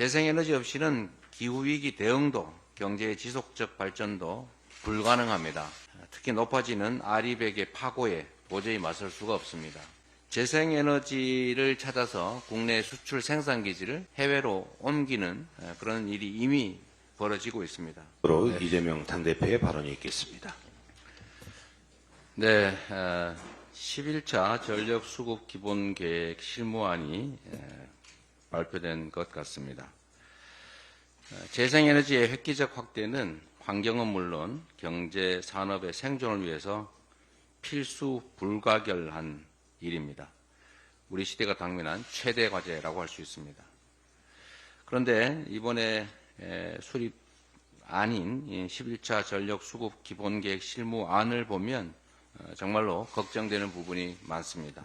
재생에너지 없이는 기후위기 대응도 경제의 지속적 발전도 불가능합니다. 특히 높아지는 아리백의 파고에 도저히 맞설 수가 없습니다. 재생에너지를 찾아서 국내 수출 생산기지를 해외로 옮기는 그런 일이 이미 벌어지고 있습니다. 으로 이재명 당대표의 발언이 있겠습니다. 네, 어, 11차 전력 수급 기본 계획 실무안이 에, 발표된 것 같습니다. 어, 재생에너지의 획기적 확대는 환경은 물론 경제 산업의 생존을 위해서 필수 불가결한 일입니다. 우리 시대가 당면한 최대 과제라고 할 수 있습니다. 그런데 이번에 에, 수립 아닌 11차 전력 수급 기본 계획 실무안을 보면 어, 정말로 걱정되는 부분이 많습니다.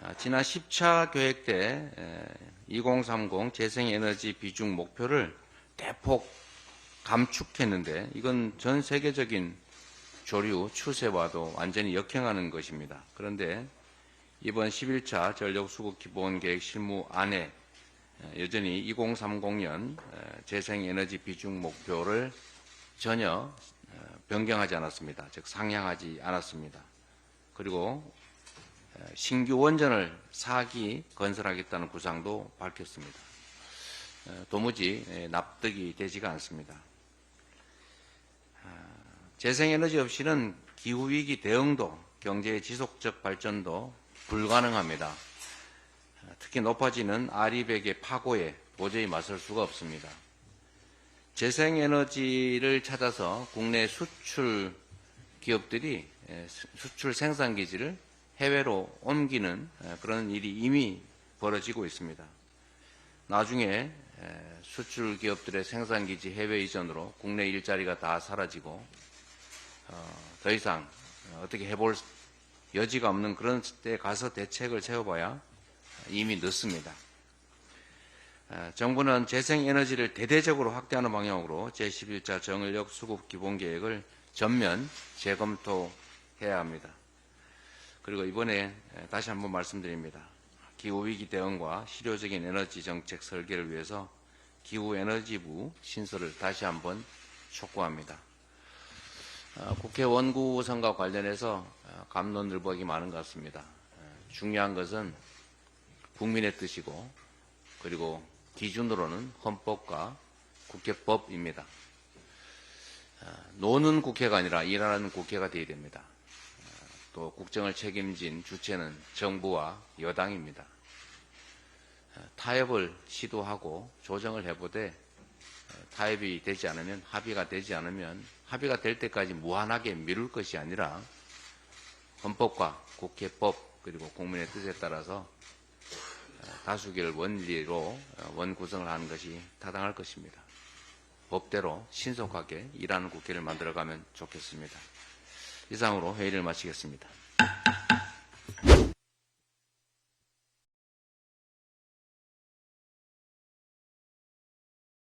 아, 지난 10차 계획 때 2030 재생에너지 비중 목표를 대폭 감축했는데 이건 전 세계적인 조류 추세와도 완전히 역행하는 것입니다. 그런데 이번 11차 전력 수급 기본 계획 실무 안에 여전히 2030년 재생에너지 비중 목표를 전혀 어, 변경하지 않았습니다. 즉 상향하지 않았습니다. 그리고 어, 신규 원전을 4기 건설하겠다는 구상도 밝혔습니다. 어, 도무지 예, 납득이 되지가 않습니다. 아, 재생에너지 없이는 기후위기 대응도 경제의 지속적 발전도 불가능합니다. 아, 특히 높아지는 아리백의 파고에 도저히 맞설 수가 없습니다. 재생에너지를 찾아서 국내 수출 기업들이 에, 수- 수출 생산 기지를 해외로 옮기는 에, 그런 일이 이미 벌어지고 있습니다. 나중에 에, 수출 기업들의 생산 기지 해외 이전으로 국내 일자리가 다 사라지고 어, 더 이상 어떻게 해볼 여지가 없는 그런 때 가서 대책을 세워봐야 이미 늦습니다. 어, 정부는 재생에너지를 대대적으로 확대하는 방향으로 제11차 정을력 수급 기본 계획을 전면 재검토해야 합니다. 그리고 이번에 에, 다시 한번 말씀드립니다. 기후위기 대응과 실효적인 에너지 정책 설계를 위해서 기후에너지부 신설을 다시 한번 촉구합니다. 어, 국회 원구 선과 관련해서 어, 감론을박이 많은 것 같습니다. 어, 중요한 것은 국민의 뜻이고 그리고 기준으로는 헌법과 국회법입니다. 어, 노는 국회가 아니라 일하는 국회가 되어야 됩니다. 어, 또 국정을 책임진 주체는 정부와 여당입니다. 어, 타협을 시도하고 조정을 해보되 어, 타협이 되지 않으면 합의가 되지 않으면 합의가 될 때까지 무한하게 미룰 것이 아니라 헌법과 국회법 그리고 국민의 뜻에 따라서 어, 다수결 원리로 어, 원구성을 하는 것이 타당할 것입니다. 법대로 신속하게 일하는 국회를 만들어가면 좋겠습니다. 이상으로 회의를 마치겠습니다.